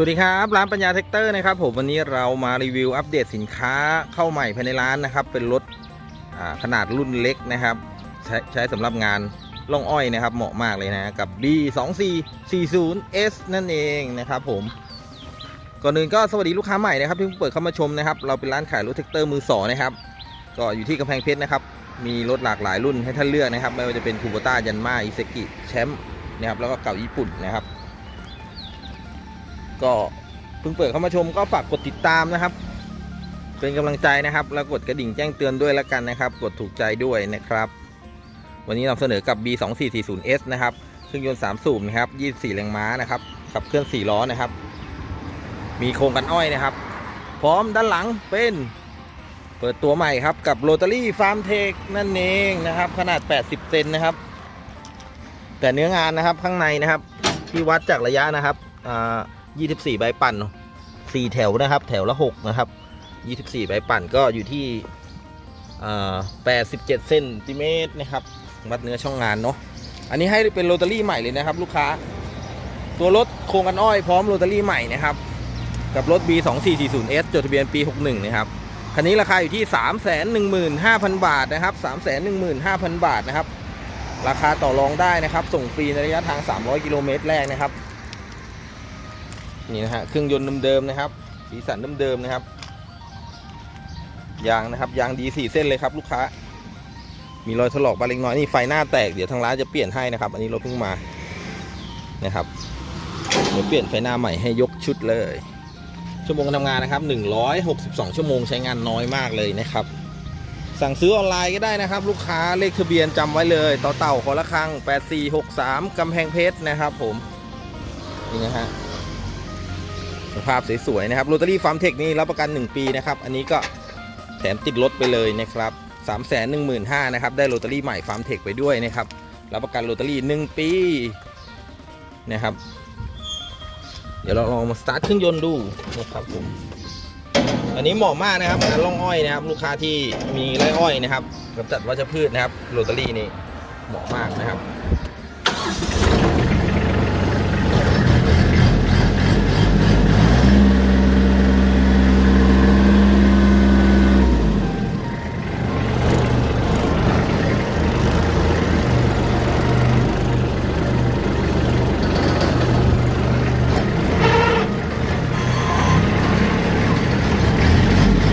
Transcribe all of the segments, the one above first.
สวัสดีครับ ร้านปัญญาเทคเตอร์นะครับผมวันนี้เรามารีวิวอัปเดตสินค้าเข้าใหม่ภายในร้านนะครับ เป็นรถขนาดรุ่นเล็กนะครับ ใช้ใช้สำหรับงานล่องอ้อยนะครับ เหมาะมากเลยนะกับ B 2 4 4 0 S นั่นเองนะครับผมก่อนอื่นก็สวัสดีลูกค้าใหม่นะครับที่เพิ่งเปิดเข้ามาชมนะครับ เราเป็นร้านขายรถเทคเตอร์มือสองนะครับก็อยู่ที่กำแพงเพชรนะครับ มีรถหลากหลายรุ่นให้ท่านเลือกนะครับ ไม่ว่าจะเป็นคูโบต้ายันมาอิเซกิแชมป์นะครับแล้วก็เก่าญี่ปุ่นนะครับ ก็เพิ่งเปิดเข้ามาชมก็ฝากกดติดตามนะครับ เป็นกำลังใจนะครับ แล้วกดกระดิ่งแจ้งเตือนด้วยแล้วกันนะครับ กดถูกใจด้วยนะครับ วันนี้นำเสนอกับ B 2 4 4 0 S นะครับเครื่องยนต์3สูบนะครับ24แรงม้านะครับขับเคลื่อน4ล้อนะครับ มีโครงกันอ้อยนะครับ พร้อมด้านหลังเป็นเปิดตัวใหม่ครับกับโรตารี่ฟาร์มเทคนั่นเองนะครับ ขนาด 80 เซนนะครับ แต่เนื้องานนะครับข้างในนะครับ ที่วัดจากระยะนะครับอ่า 24 ใบปั่น4แถวนะครับ แถวละ 6 นะครับ 24 ใบปั่นก็อยู่ที่87เซนติเมตรนะครับวัดเนื้อช่องงานเนาะอันนี้ให้เป็นโรตารี่ใหม่เลยนะครับ ลูกค้า ตัวรถโครงกันอ้อยพร้อมโรตารี่ใหม่นะครับ กับรถ B 2 4 4 0 S จดทะเบียนปี 61 นะครับคันนี้ราคาอยู่ที่ 315,000 บาทนะครับ 315,000 บาทนะครับ ราคาต่อรองได้นะครับ ส่งฟรีในระยะทาง 300 กิโลเมตรแรกนะครับ นี่นะฮะเครื่องยนต์เดิมๆนะครับสีสันเดิมๆนะครับยางนะครับยางดีสี่เส้นเลยครับลูกค้า มีรอยถลอกบางเล็กน้อยนี่ไฟหน้าแตกเดี๋ยวทางร้านจะเปลี่ยนให้นะครับ อันนี้รถเพิ่งมานะครับเดี๋ยวเปลี่ยนไฟหน้าใหม่ให้ยกชุดเลย ชั่วโมงการทำงานนะครับ162 ชั่วโมงใช้งานน้อยมากเลยนะครับ สั่งซื้อออนไลน์ก็ได้นะครับ ลูกค้าเลขทะเบียนจำไว้เลยต่อเต่าขอละครัง8463กำแพงเพชรนะครับ ผมนี่นะฮะ สภาพสวยๆนะครับโรตารี่ฟาร์มเทคนี่รับประกัน 1 ปีนะครับ อันนี้ก็แถมติดรถไปเลยนะครับ3 1 5 0 0 0นะครับ ได้โรตารี่ใหม่ฟาร์มเทคไปด้วยนะครับ รับประกันโรตารี่ 1 ปีนะครับ เดี๋ยวเราลองมาสตาร์ทเครื่องยนต์ดูนะครับผม อันนี้เหมาะมากนะครับงานล่องอ้อยนะครับ ลูกค้าที่มีไร่อ้อยนะครับกำจัดวัชพืชนะครับโรตารี่นี่เหมาะมากนะครับ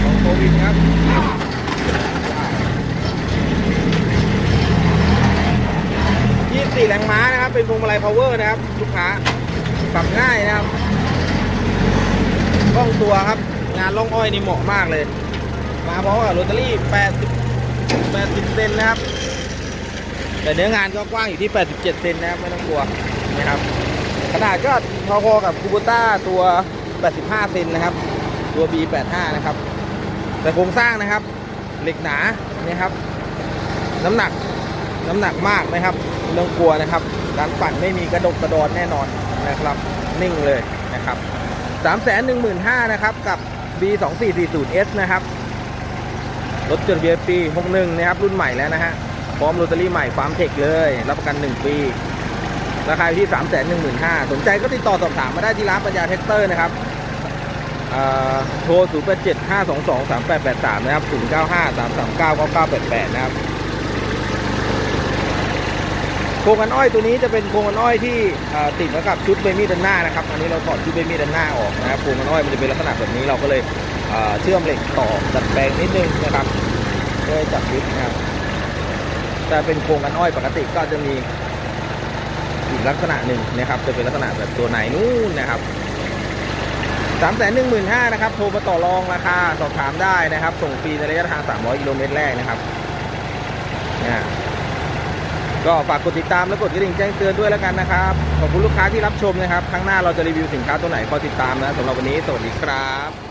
ของโควิดครับ 24 แรงม้านะครับ เป็นพวงมาลัย power นะครับ ลูกค้าปรับง่ายนะครับกล้องตัวครับ งานล่องอ้อยนี่เหมาะมากเลย มาพร้อมกับโรตารี่ 80 80 เซนนะครับ แต่เนื้องานก็กว้างอยู่ที่ 87 เซนนะครับ ไม่ต้องกลัวนะครับ ขนาดก็พอๆกับคูโบต้าตัว 85 เซนนะครับ ตัว B85 นะครับ แต่โครงสร้างนะครับ เหล็กหนานะครับ น้ำหนักน้ำหนักมากนะครับ ไม่ต้องกลัวนะครับการปั่นไม่มีกระดกกระดอนแน่นอนนะครับ นิ่งเลยนะครับ3 1 5 0 0 0นะครับกับ B 2 4 4 0 S นะครับรถจดทะเบียนปี61นะครับรุ่นใหม่แล้วนะฮะพร้อมโรตารี่ใหม่ฟาร์มเทคเลย รับประกัน 1 ปี ราคาอยู่ที่ 3 1 5 0 0 0สนใจก็ติดต่อสอบถามมาได้ที่ร้านปัญญาเทคเตอร์นะครับอ่าโทร 0 8 7 5 2 2 3 8 8 3 นะครับ 0 9 5 3 3 9 9 9 8 8 นะครับ ครงกันอ้อยตัวนี้จะเป็นโครงกันอ้อยที่ติดกับชุดเบมี่ด้านหน้านะครับอันนี้เราถอดชุดเบมี่ด้านหน้าออกนะครับโครงกันอ้อยมันจะเป็นลักษณะแบบนี้เราก็เลยเชื่อมเหล็กต่อดัดแปลงนิดนึงนะครับเพื่อจับยึดนะครับแต่เป็นโครงกันอ้อยปกติก็จะมีอีกลักษณะหนึ่งนะครับ จะเป็นลักษณะแบบตัวไหนนู่นนะครับสามแสนหนึ่งหมื่นห้านะครับ โทรมาต่อรองราคาสอบถามได้นะครับ ส่งฟรีในระยะทาง300กิโลเมตรแรกนะครับนะ ก็ฝากกดติดตามและกดกระดิ่งแจ้งเตือนด้วยแล้วกันนะครับ ขอบคุณลูกค้าที่รับชมนะครับ ครั้งหน้าเราจะรีวิวสินค้าตัวไหนก็ติดตามนะสำหรับวันนี้สวัสดีครับ